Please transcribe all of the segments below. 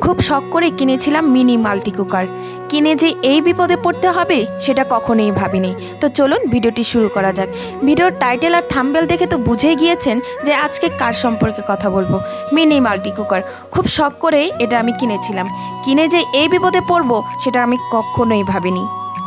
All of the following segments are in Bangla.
খুব শখ করে কিনেছিলাম মিনি মাল্টি কুকার। কিনে যে এই বিপদে পড়তে হবে, সেটা কখনোই ভাবিনি। তো চলুন ভিডিওটি শুরু করা যাক। ভিডিওর টাইটেল আর থাম্বেল দেখে তো বুঝেই গিয়েছেন যে আজকে কার সম্পর্কে কথা বলব। Mini multi cooker. খুব শখ করে এটা আমি কিনেছিলাম। কিনে যে এই বিপদে পড়ব, সেটা আমি কখনোই ভাবিনি।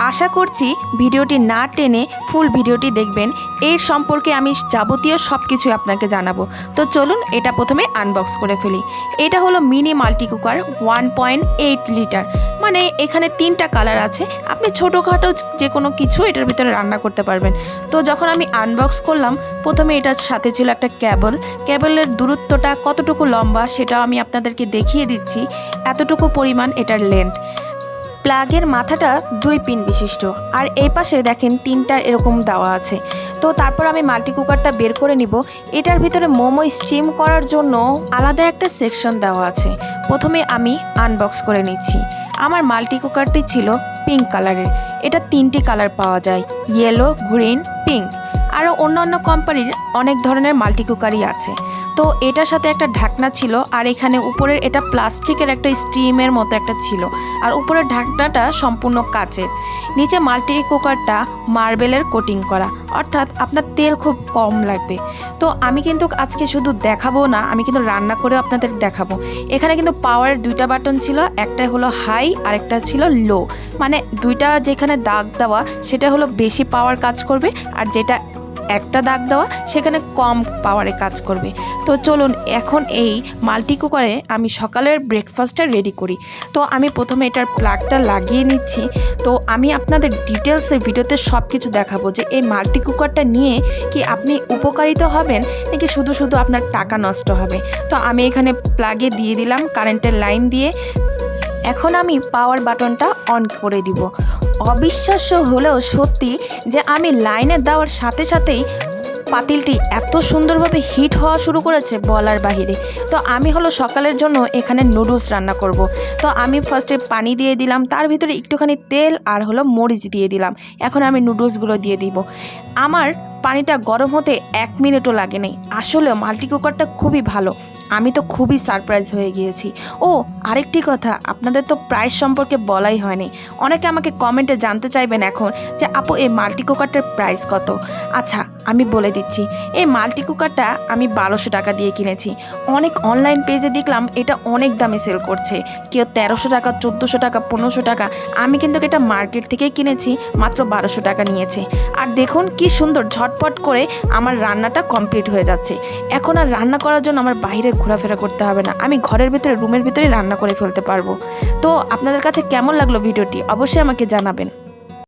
আশা করছি ভিডিওটি না টেনে ফুল ভিডিওটি দেখবেন। এর সম্পর্কে আমি যাবতীয় সব কিছু আপনাকে জানাব। তো চলুন এটা প্রথমে আনবক্স করে ফেলি। এটা হলো mini multi cooker one point eight litre মানে এখানে তিনটা কালার আছে। আপনি ছোটোখাটো যে কোনো কিছু এটার ভিতরে রান্না করতে পারবেন। তো যখন আমি আনবক্স করলাম, প্রথমে এটার সাথে ছিল একটা ক্যাবল ক্যাবলের দূরত্বটা কতটুকু লম্বা সেটা আমি আপনাদেরকে দেখিয়ে দিচ্ছি। এতটুকু পরিমাণ এটার লেন্থ প্লাগের মাথাটা দুই পিন বিশিষ্ট। আর এই পাশে দেখেন তিনটা এরকম দেওয়া আছে। তো তারপর আমি মাল্টি কুকারটা বের করে নিব। এটার ভিতরে মোমো স্টিম করার জন্য আলাদা একটা সেকশন দেওয়া আছে। প্রথমে আমি আনবক্স করে নিচ্ছি। আমার মাল্টি কুকারটি ছিল পিঙ্ক কালারের। এটা তিনটি কালার পাওয়া যায়। Yellow, green, pink. আরও অন্যান্য কোম্পানির অনেক ধরনের মাল্টি কুকারই আছে। তো এটার সাথে একটা ঢাকনা ছিল আর এখানে উপরের এটা প্লাস্টিকের একটা স্টিমের মতো একটা ছিল। আর উপরের ঢাকনাটা সম্পূর্ণ কাচের। নিচে মাল্টি কুকারটা মার্বেলের কোটিং করা। অর্থাৎ আপনার তেল খুব কম লাগবে। তো আমি কিন্তু আজকে শুধু দেখাবো না, আমি কিন্তু রান্না করে আপনাদের দেখাবো। এখানে কিন্তু পাওয়ারের দুইটা বাটন ছিল একটা হলো হাই আর একটা ছিল লো। মানে দুইটা যেখানে দাগ দেওয়া, সেটা হলো বেশি পাওয়ার কাজ করবে আর যেটা একটা দাগ দেওয়া, সেখানে কম পাওয়ারে কাজ করবে। তো চলুন, এখন এই মাল্টি কুকারে আমি সকালের ব্রেকফাস্টটা রেডি করি। তো আমি প্রথমে এটার প্লাগটা লাগিয়ে নিচ্ছি। তো আমি আপনাদের ডিটেলসের ভিডিওতে সব কিছু দেখাবো যে এই মাল্টি কুকারটা নিয়ে কি আপনি উপকারিত হবেন, নাকি শুধু শুধু আপনার টাকা নষ্ট হবে। তো আমি এখানে প্লাগে দিয়ে দিলাম কারেন্টের লাইন দিয়ে। এখন আমি পাওয়ার বাটনটা অন করে দিব। অবিশ্বাস্য হলেও সত্যি যে আমি লাইনে দেওয়ার সাথে সাথেই পাতিলটি এত সুন্দরভাবে হিট হওয়া শুরু করেছে বলার বাহিরে। তো আমি হলো সকালের জন্য এখানে নুডলস রান্না করব। তো আমি ফার্স্টে পানি দিয়ে দিলাম, তার ভিতরে একটুখানি তেল আর হলো মরিচ দিয়ে দিলাম। এখন আমি নুডলসগুলো দিয়ে দিব। আমার পানিটা গরম হতে এক মিনিটও লাগে নেই আসলে মাল্টি কুকারটা খুবই ভালো। আমি তো খুবই সারপ্রাইজ হয়ে গিয়েছি। ও, আরেকটি কথা, আপনাদের তো প্রাইস সম্পর্কে বলাই হয়নি। অনেকে আমাকে কমেন্টে জানতে চাইবেন এখন যে, আপু, এই মাল্টি কুকারটার প্রাইস কত? আচ্ছা আমি বলে দিচ্ছি, এই মাল্টি কুকারটা আমি বারোশো টাকা দিয়ে কিনেছি। অনেক অনলাইন পেজে দেখলাম এটা অনেক দামে সেল করছে। কেউ তেরোশো টাকা, চোদ্দোশো টাকা, পনেরোশো টাকা। আমি কিন্তু এটা মার্কেট থেকেই কিনেছি, মাত্র বারোশো টাকা নিয়েছে। আর দেখুন কি সুন্দর ঝটপট করে আমার রান্নাটা কমপ্লিট হয়ে যাচ্ছে। এখন আর রান্না করার জন্য আমার বাইরে ঘোরাফেরা করতে হবে না। আমি ঘরের ভিতরে, রুমের ভিতরে রান্না করে ফেলতে পারব। তো আপনাদের কাছে কেমন লাগল ভিডিওটি? অবশ্যই আমাকে জানাবেন।